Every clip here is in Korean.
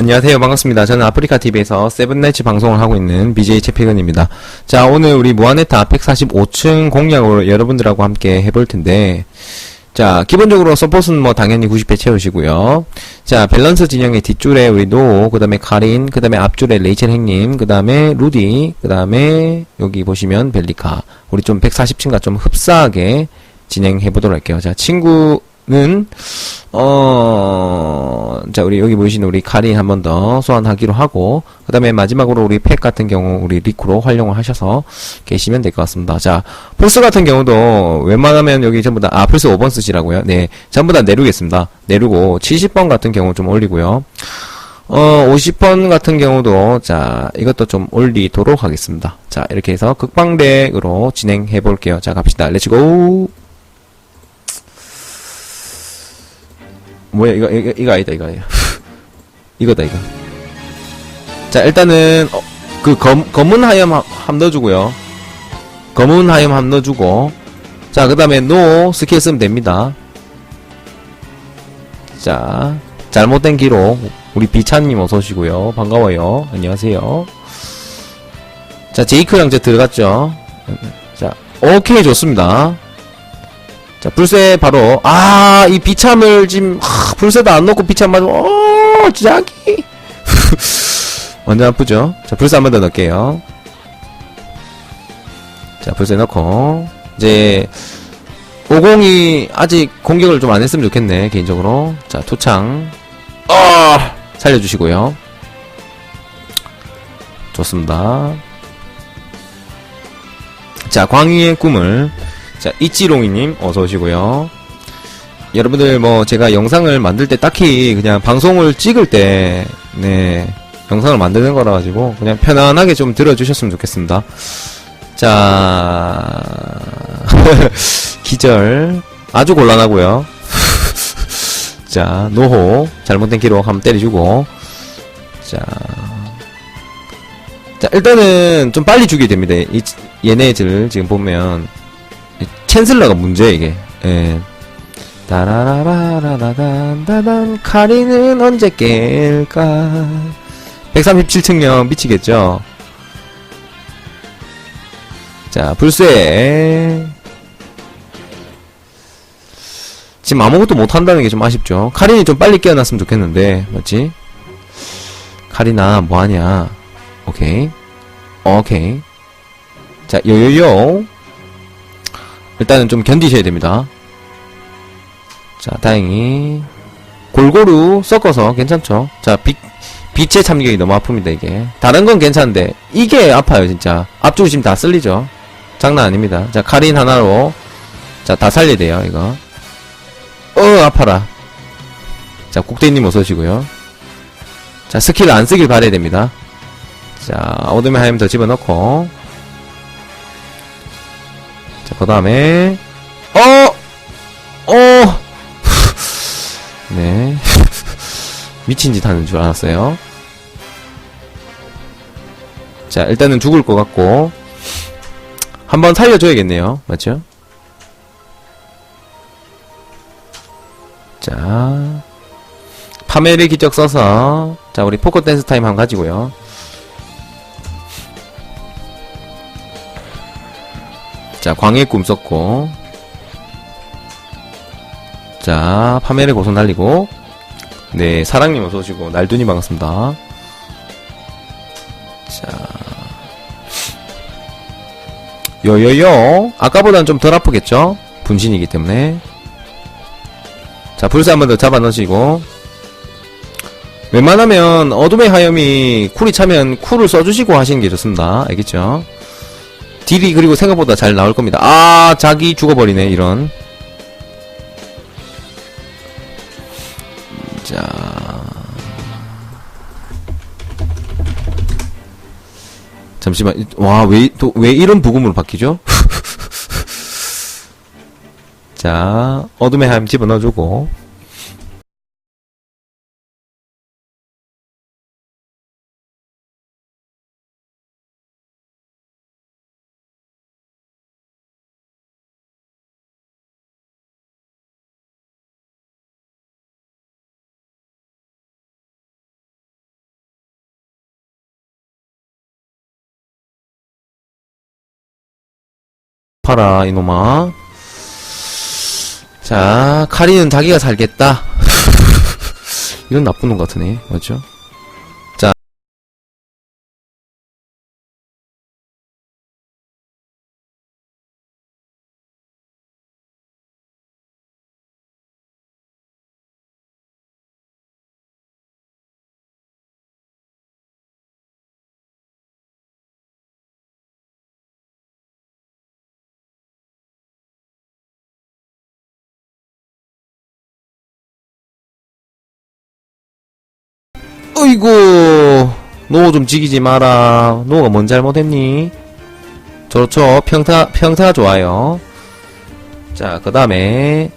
안녕하세요. 반갑습니다. 저는 아프리카TV에서 세븐나이츠 방송을 하고 있는 BJ 채피근입니다. 자, 오늘 우리 무한의타 145층 공략으로 여러분들하고 함께 해볼 텐데, 자, 기본적으로 서폿은 뭐 당연히 90회 채우시고요. 자, 밸런스 진영의 뒷줄에 우리 노, 그 다음에 카린, 그 다음에 앞줄에 레이첼 행님, 그 다음에 루디, 그 다음에 여기 보시면 벨리카. 우리 좀 140층과 좀 흡사하게 진행해 보도록 할게요. 자, 친구 는, 어, 자, 우리 여기 보이시는 우리 카린 한 번 더 소환하기로 하고, 그 다음에 마지막으로 우리 팩 같은 경우 우리 리쿠로 활용을 하셔서 계시면 될 것 같습니다. 자, 플스 같은 경우도 웬만하면 여기 전부 다, 아, 플스 5번 쓰시라고요? 네. 전부 다 내루겠습니다. 내루고, 70번 같은 경우 좀 올리고요. 어, 50번 같은 경우도, 자, 이것도 좀 올리도록 하겠습니다. 자, 이렇게 해서 극방덱으로 진행해 볼게요. 자, 갑시다. 렛츠고! 뭐야, 이거, 이거, 이거 아니다, 이거 아니다. 이거다, 이거. 자, 일단은, 어, 그, 검, 검은 하염 함, 함 넣어주고요. 검은 하염 함 넣어주고. 자, 그 다음에, 노, 스킬 쓰면 됩니다. 자, 잘못된 기록. 우리 비찬님 어서오시고요. 반가워요. 안녕하세요. 자, 제이크랑 이제 들어갔죠. 자, 오케이, 좋습니다. 자, 불새 바로, 아, 이 비참을 지금, 하, 불새도 안 넣고 비참 맞아. 어, 자기. 완전 아프죠? 자, 불새 한번 더 넣을게요. 자, 불새 넣고, 이제, 50이 아직 공격을 좀 안 했으면 좋겠네, 개인적으로. 자, 투창. 아! 살려주시고요. 좋습니다. 자, 광희의 꿈을. 자, 이찌롱이님, 어서 오시고요. 여러분들, 뭐, 제가 영상을 만들 때 딱히 그냥 방송을 찍을 때, 네, 영상을 만드는 거라 가지고, 그냥 편안하게 좀 들어주셨으면 좋겠습니다. 자, 기절. 아주 곤란하고요 자, 노호. 잘못된 기록 한번 때려주고. 자. 자, 일단은 좀 빨리 죽여야 됩니다. 이, 얘네들 지금 보면. 이 챈슬러가 문제야, 이게. 예. 따라라라라라단다단 카리는 언제 깰까? 137층령 미치겠죠? 자 불새 지금 아무것도 못한다는 게 좀 아쉽죠. 카린이 좀 빨리 깨어났으면 좋겠는데 맞지? 카리나 뭐하냐? 오케이. 오케이. 자 요요요. 일단은 좀 견디셔야 됩니다 자, 다행히 골고루 섞어서 괜찮죠. 자, 빛 빛의 참격이 너무 아픕니다, 이게. 다른 건 괜찮은데 이게 아파요, 진짜. 앞쪽이 지금 다 쓸리죠. 장난 아닙니다. 자, 카린 하나로 자, 다 살려야 돼요, 이거. 어, 아파라. 자, 국대님 어서 오시고요. 자, 스킬 안 쓰길 바라야 됩니다. 자, 어둠의 하염 더 집어넣고 자, 그 다음에 미친 짓 하는 줄 알았어요. 자, 일단은 죽을 것 같고. 한번 살려줘야겠네요. 맞죠? 자. 파메르 기적 써서. 자, 우리 포커 댄스 타임 한번 가지고요. 자, 광의 꿈 썼고. 자, 파멜의 고소 날리고. 네, 사랑님 어서 오시고, 날두님 반갑습니다. 자. 요요요. 아까보단 좀덜 아프겠죠? 분신이기 때문에. 자, 불사 한번 더 잡아 넣으시고. 웬만하면 어둠의 하염이 쿨이 차면 쿨을 써주시고 하시는 게 좋습니다. 알겠죠? 딜이 그리고 생각보다 잘 나올 겁니다. 아, 자기 죽어버리네, 이런. 잠시만, 와, 왜, 또, 왜 이런 부금으로 바뀌죠? 자, 어둠의 하염 집어넣어주고. 아파라, 이놈아. 자, 카리는 자기가 살겠다. 이런 나쁜 놈 같으네. 맞죠? 어이구, 노좀 지기지 마라. 노가 뭔 잘못했니? 좋죠. 평타, 평타 좋아요. 자, 그 다음에,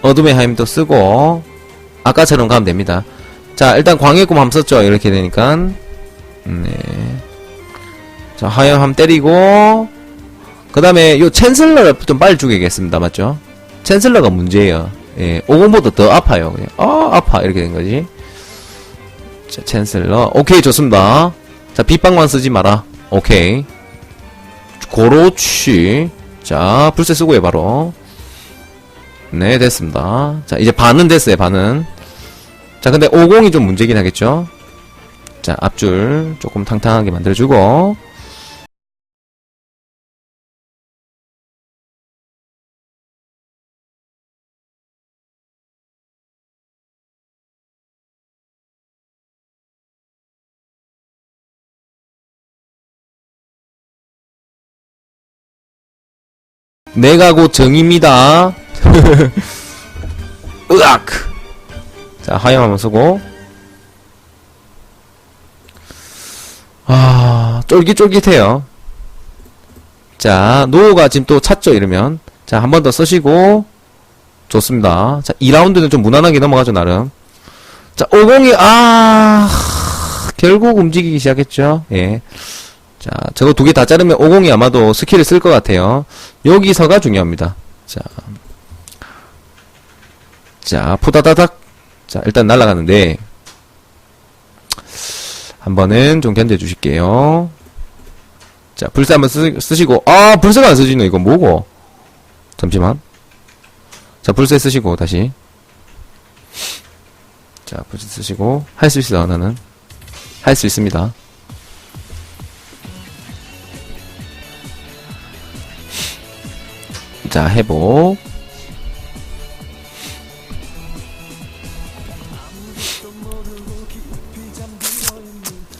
어둠의 하임도 쓰고, 아까처럼 가면 됩니다. 자, 일단 광해꿈 한번 썼죠. 이렇게 되니까. 네. 자, 하염 한번 때리고, 그 다음에, 요 챈슬러를 좀 빨리 죽이겠습니다. 맞죠? 챈슬러가 문제예요. 예, 50보다 더 아파요. 그냥. 아, 아파. 이렇게 된 거지. 자, 챈슬러. 오케이, 좋습니다. 자, 빗방만 쓰지 마라. 오케이. 그렇지. 자, 불새 쓰고요, 바로. 네, 됐습니다. 자, 이제 반은 됐어요, 반은. 자, 근데 50이 좀 문제긴 하겠죠? 자, 앞줄 조금 탕탕하게 만들어주고. 내가 곧 정입니다. 으악! 자, 하염 한번 쓰고. 아, 쫄깃쫄깃해요. 자, 노우가 지금 또 찼죠, 이러면. 자, 한 번 더 쓰시고. 좋습니다. 자, 2라운드는 좀 무난하게 넘어가죠, 나름. 자, 50이, 아, 결국 움직이기 시작했죠. 예. 자, 저거 두 개 다 자르면 50이 아마도 스킬을 쓸 것 같아요. 여기서가 중요합니다. 자. 자, 푸다다닥. 자, 일단 날아가는데. 한 번은 좀 견뎌 주실게요. 자, 불새 한번 쓰, 쓰시고. 아, 불새가 안 쓰지네. 이거 뭐고? 잠시만. 자, 불새 쓰시고, 다시. 자, 불새 쓰시고. 할 수 있어, 나는. 할 수 있습니다. 자, 회복.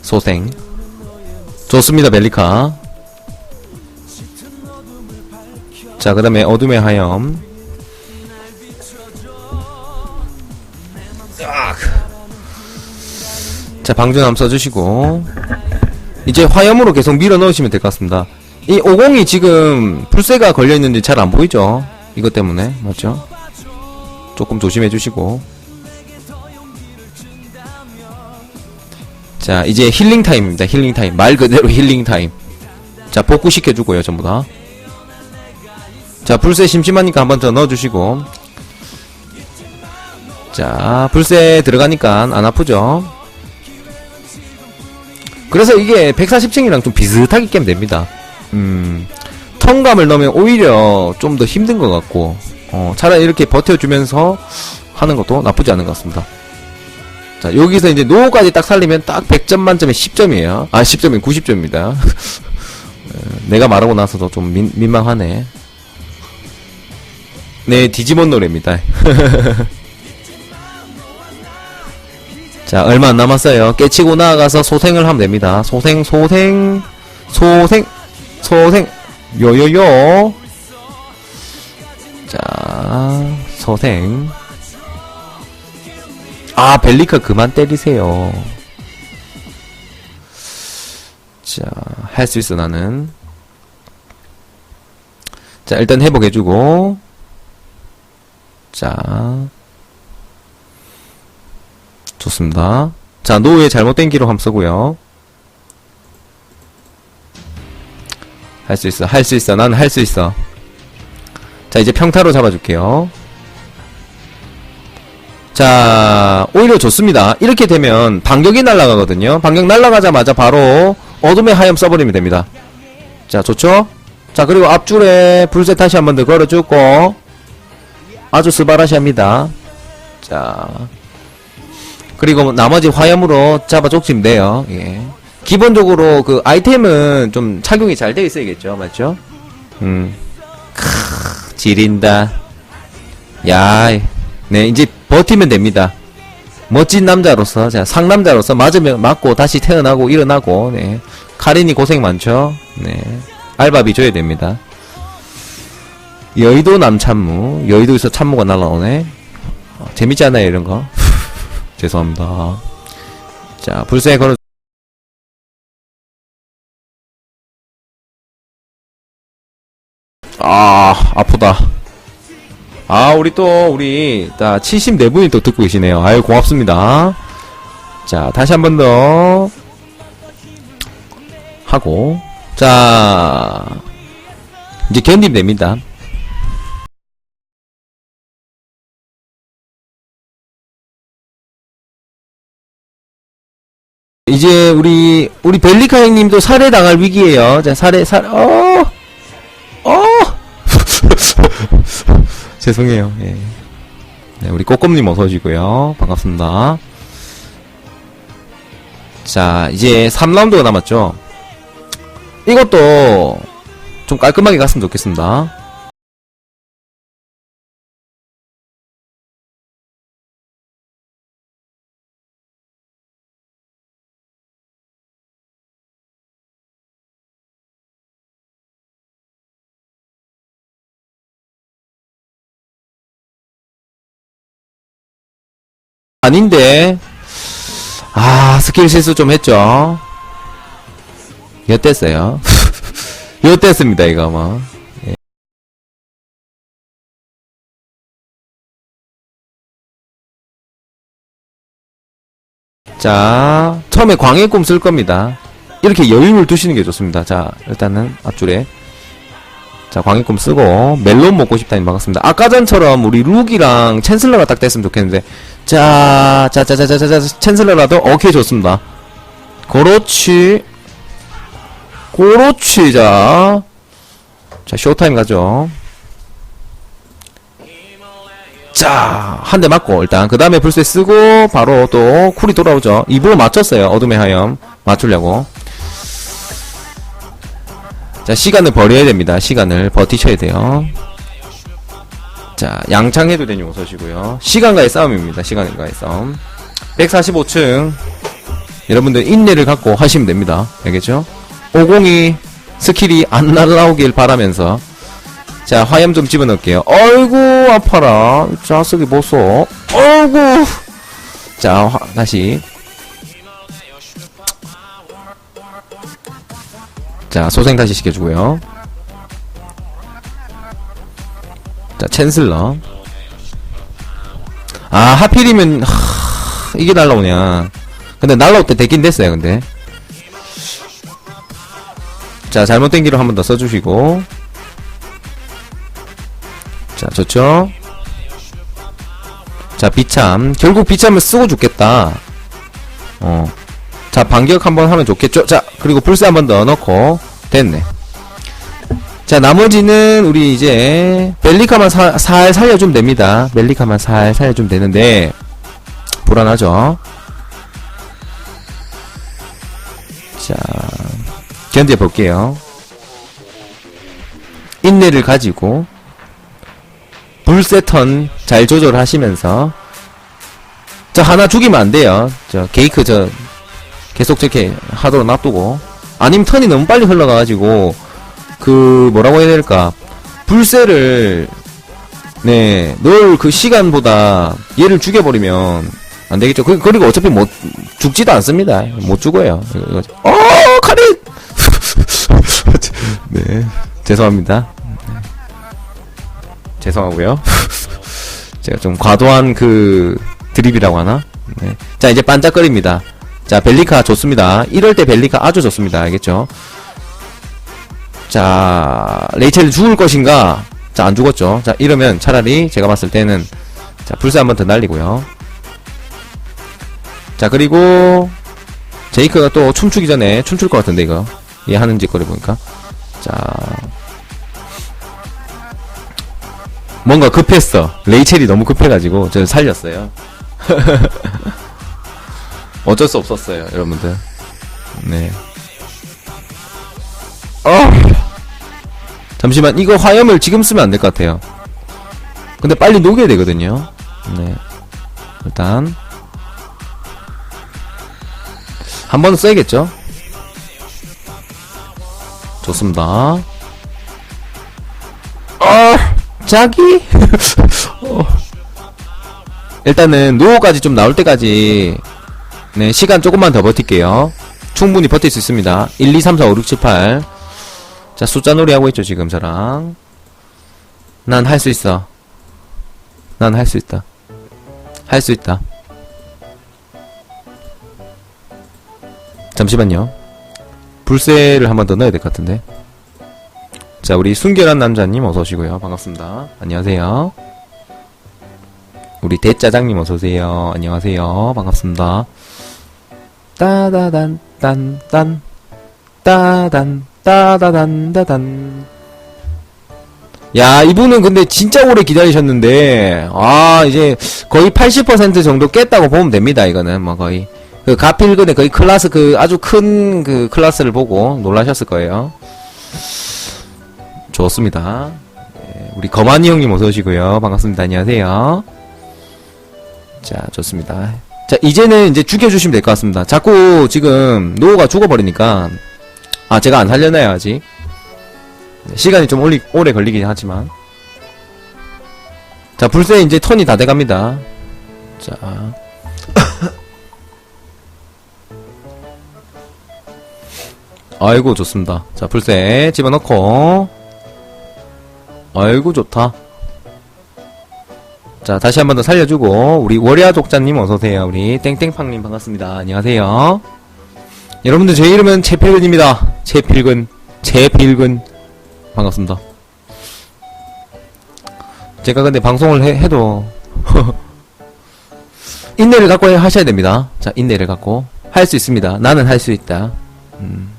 소생. 좋습니다, 멜리카. 자, 그 다음에 어둠의 하염. 자, 방전 한번 써주시고. 이제 화염으로 계속 밀어 넣으시면 될 것 같습니다. 이 50이 지금 풀세가 걸려있는지 잘안 보이죠? 이것 때문에. 맞죠? 조금 조심해 주시고. 자, 이제 힐링 타임입니다. 힐링 타임. 말 그대로 힐링 타임. 자, 복구시켜 주고요, 전부 다. 자, 불새 심심하니까 한 번 더 넣어주시고. 자, 불새 들어가니까 안 아프죠? 그래서 이게 140층이랑 좀 비슷하게 깨면 됩니다. 음, 턴감을 넣으면 오히려 좀 더 힘든 것 같고, 어, 차라리 이렇게 버텨주면서 하는 것도 나쁘지 않은 것 같습니다. 자, 여기서 이제 노까지 딱 살리면 딱 100점 만점에 10점이에요. 아, 10점이 90점입니다. 내가 말하고 나서도 좀 민, 민망하네. 네, 디지몬 노래입니다. 자, 얼마 안 남았어요. 깨치고 나아가서 소생을 하면 됩니다. 소생, 소생, 소생, 소생, 요요요. 자, 소생. 아, 벨리카 그만 때리세요. 자, 할 수 있어, 나는. 자, 일단 회복해주고. 자. 좋습니다. 자, 노우의 잘못된 기록 한번 쓰고요. 할 수 있어, 할 수 있어, 난 할 수 있어. 자, 이제 평타로 잡아줄게요. 자, 오히려 좋습니다. 이렇게 되면 반격이 날아가거든요. 반격 날아가자마자 바로 어둠의 하염 써버리면 됩니다. 자, 좋죠? 자, 그리고 앞줄에 불셋 다시 한 번 더 걸어주고, 아주 스바라시합니다. 자, 그리고 나머지 화염으로 잡아 족치면 돼요. 예. 기본적으로 그 아이템은 좀 착용이 잘돼 있어야겠죠. 맞죠? 음. 크, 지린다. 야, 네, 이제 버티면 됩니다. 멋진 남자로서, 자, 상남자로서 맞으면 맞고 다시 태어나고 일어나고, 네. 카린이 고생 많죠? 네. 알바비 줘야 됩니다. 여의도 남참무. 여의도에서 참무가 날라오네. 어, 재밌지 않아요, 이런 거? 죄송합니다. 자, 불새 걸어. 아, 아프다. 아, 우리 또, 우리, 자, 74분이 또 듣고 계시네요. 아유, 고맙습니다. 자, 다시 한 번 더. 하고. 자, 이제 견디면 됩니다. 이제 우리 우리 벨리카 형님도 살해당할 위기에요. 자 살해 살 어. 어. 죄송해요. 예. 네, 우리 꼬꼼님 어서 오시고요. 반갑습니다. 자, 이제 3라운드가 남았죠. 이것도 좀 깔끔하게 갔으면 좋겠습니다. 아닌데. 아, 스킬 실수 좀 했죠. 엿됐어요. 엿됐습니다, 이거 뭐. 예. 자, 처음에 광해 꿈 쓸 겁니다. 이렇게 여유를 두시는 게 좋습니다. 자, 일단은 앞줄에. 자, 광해 꿈 쓰고, 멜론 먹고 싶다니 반갑습니다. 아까 전처럼 우리 룩이랑 챈슬러가 딱 됐으면 좋겠는데, 자, 자, 자, 자, 자, 자, 자, 챈슬러라도 오케이 좋습니다. 그렇지. 그렇지, 자. 자, 쇼타임 가죠. 자, 한 대 맞고, 일단. 그 다음에 불새 쓰고, 바로 또, 쿨이 돌아오죠. 입으로 맞췄어요. 어둠의 하염. 맞추려고. 자, 시간을 버려야 됩니다. 시간을 버티셔야 돼요. 자, 양창해도 되니 웃으시고요. 시간과의 싸움입니다. 시간과의 싸움. 145층. 여러분들 인내를 갖고 하시면 됩니다. 알겠죠? 502 스킬이 안 날라오길 바라면서 자, 화염 좀 집어넣을게요. 어이구, 아파라. 자석이 보소. 어이구. 자, 화, 다시. 자, 소생 다시 시켜주고요. 자, 챈슬러. 아, 하필이면, 하, 이게 날라오냐. 근데 날라올 때 됐긴 됐어요, 근데. 자, 잘못된 기로 한 번 더 써주시고. 자, 좋죠? 자, 비참. 결국 비참을 쓰고 죽겠다. 어. 자, 반격 한번 하면 좋겠죠? 자, 그리고 불새 한번 더 넣고. 됐네. 자, 나머지는 우리 이제 벨리카만 사, 살 살려주면 됩니다. 벨리카만 살 살려주면 되는데 불안하죠. 자, 견뎌 볼게요. 인내를 가지고 불세턴 잘 조절하시면서 저 하나 죽이면 안 돼요. 저 게이크 저 계속 저렇게 하도록 놔두고 아니면 턴이 너무 빨리 흘러가가지고 그 뭐라고 해야 될까 불새를 네늘 그 시간보다 얘를 죽여버리면 안 되겠죠. 그, 그리고 어차피 못 죽지도 않습니다. 못 죽어요. 어 카린 네 죄송합니다. 네. 죄송하고요. 제가 좀 과도한 그 드립이라고 하나? 네. 자 이제 반짝거립니다. 자 벨리카 좋습니다. 이럴 때 벨리카 아주 좋습니다. 알겠죠? 자, 레이첼 죽을 것인가? 자, 안 죽었죠. 자, 이러면 차라리 제가 봤을 때는 자, 불사 한 번 더 날리고요. 자, 그리고 제이크가 또 춤추기 전에 춤출 것 같은데 이거. 얘 하는 짓거리 보니까. 자, 뭔가 급했어. 레이첼이 너무 급해가지고 저 살렸어요. 어쩔 수 없었어요, 여러분들. 네. 어. 잠시만, 이거 화염을 지금 쓰면 안 될 것 같아요. 근데 빨리 녹여야 되거든요. 네. 일단. 한 번 써야겠죠? 좋습니다. 어, 자기? 어. 일단은 노후까지 좀 나올 때까지 네 시간 조금만 더 버틸게요 충분히 버틸 수 있습니다 1, 2, 3, 4, 5, 6, 7, 8 자, 숫자 놀이 하고 있죠, 지금 저랑. 난 할 수 있어. 난 할 수 있다. 할 수 있다. 잠시만요. 불새를 한 번 더 넣어야 될 것 같은데. 자, 우리 순결한 남자님 어서 오시고요. 반갑습니다. 안녕하세요. 우리 대짜장님 어서 오세요. 안녕하세요. 반갑습니다. 따다단 딴딴. 따단 따다단 따단. 야 이분은 근데 진짜 오래 기다리셨는데 아 이제 거의 80% 정도 깼다고 보면 됩니다 이거는. 뭐 거의. 그 가필근의 거의 클라스 그 아주 큰 그 클라스를 보고 놀라셨을 거예요. 좋습니다. 예, 우리 거만이 형님 어서 오시고요. 반갑습니다. 안녕하세요. 자 좋습니다 자 이제는 이제 죽여주시면 될 것 같습니다. 자꾸 지금 노호가 죽어버리니까 아 제가 안 살려놔요 아직? 시간이 좀 오리, 오래 걸리긴 하지만. 자 불새 이제 턴이 다 돼갑니다. 자. 아이고 좋습니다. 자 불새 집어넣고. 아이고 좋다 자 다시 한 번 더 살려주고 우리 월야 독자님 어서오세요. 우리 땡땡팡님 반갑습니다. 안녕하세요. 여러분들 제 이름은 채필근입니다. 채필근. 채필근. 반갑습니다. 제가 근데 방송을 해, 해도 인내를 갖고 하셔야 됩니다. 자 인내를 갖고 할 수 있습니다. 나는 할 수 있다. 음.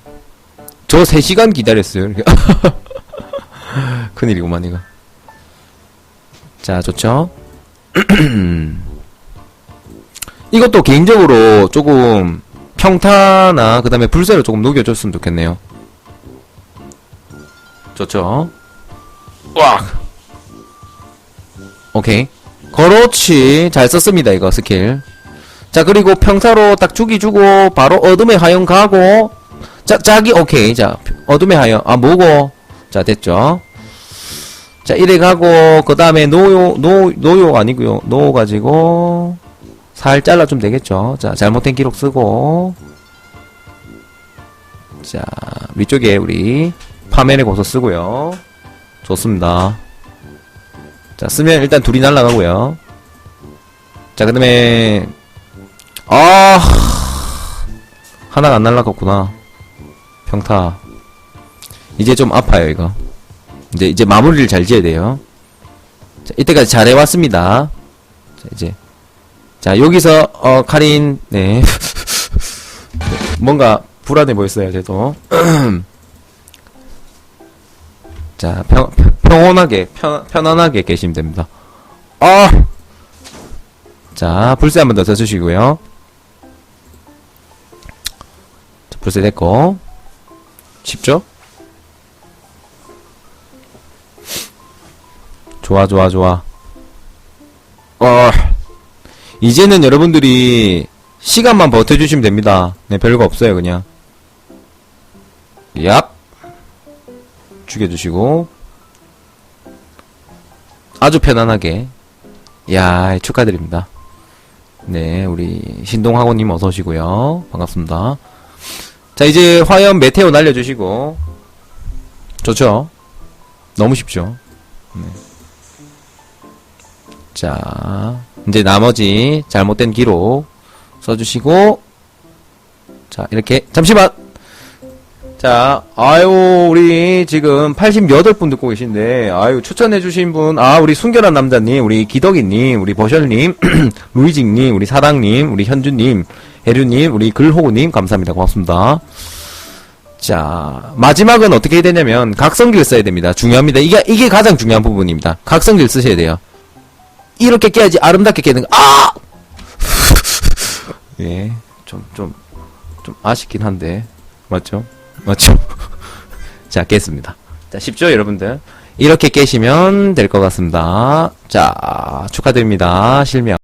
저 3시간 기다렸어요. 큰일이구만 이거. 자 좋죠 이것도 개인적으로 조금 평타나 그 다음에 불새를 조금 녹여줬으면 좋겠네요. 좋죠? 와. 오케이. 그렇지 잘 썼습니다 이거 스킬. 자 그리고 평타로 딱 주기 주고 바로 어둠의 화염 가고. 자 자기 오케이. 자 어둠의 화염 아 뭐고? 자 됐죠 자 이래 가고 그 다음에 노요 노 노요 아니고요. 노 가지고 살 잘라주면 되겠죠. 자 잘못된 기록 쓰고. 자 위쪽에 우리 파면의 고소 쓰고요. 좋습니다. 자 쓰면 일단 둘이 날라가고요. 자 그 다음에 아 하나가 안 날라갔구나. 평타. 이제 좀 아파요 이거 이제 이제 마무리를 잘 지어야 돼요. 자, 이때까지 잘 해왔습니다. 자 이제. 자 여기서 어 카린 네. 뭔가 불안해 보였어요 쟤도. 자 평, 평- 평온하게 편, 편안하게 계시면 됩니다. 아! 자 불새 한 번 더 써주시고요. 자, 불새 됐고. 쉽죠? 좋아 좋아 좋아. 어 이제는 여러분들이 시간만 버텨주시면 됩니다. 네 별거 없어요 그냥. 얍. 죽여주시고. 아주 편안하게. 야 축하드립니다. 네 우리 신동학원님 어서오시고요. 반갑습니다. 자 이제 화염 메테오 날려주시고. 좋죠? 너무 쉽죠? 네. 자 이제 나머지 잘못된 기록 써주시고 자 이렇게 잠시만 자, 아유, 우리 지금 88분 듣고 계신데, 아유, 추천해주신 분, 아, 우리 순결한 남자님, 우리 기덕이님, 우리 버셜님, 루이직님, 우리 사랑님, 우리 현주님, 해류님, 우리 글호우님, 감사합니다. 고맙습니다. 자, 마지막은 어떻게 해야 되냐면, 각성기를 써야 됩니다. 중요합니다. 이게, 이게 가장 중요한 부분입니다. 각성기를 쓰셔야 돼요. 이렇게 깨야지 아름답게 깨는 거, 아! 예, 좀, 좀, 좀 아쉽긴 한데. 맞죠? 맞죠? 자, 깼습니다. 자, 쉽죠, 여러분들? 이렇게 깨시면 될 것 같습니다. 자, 축하드립니다. 실명.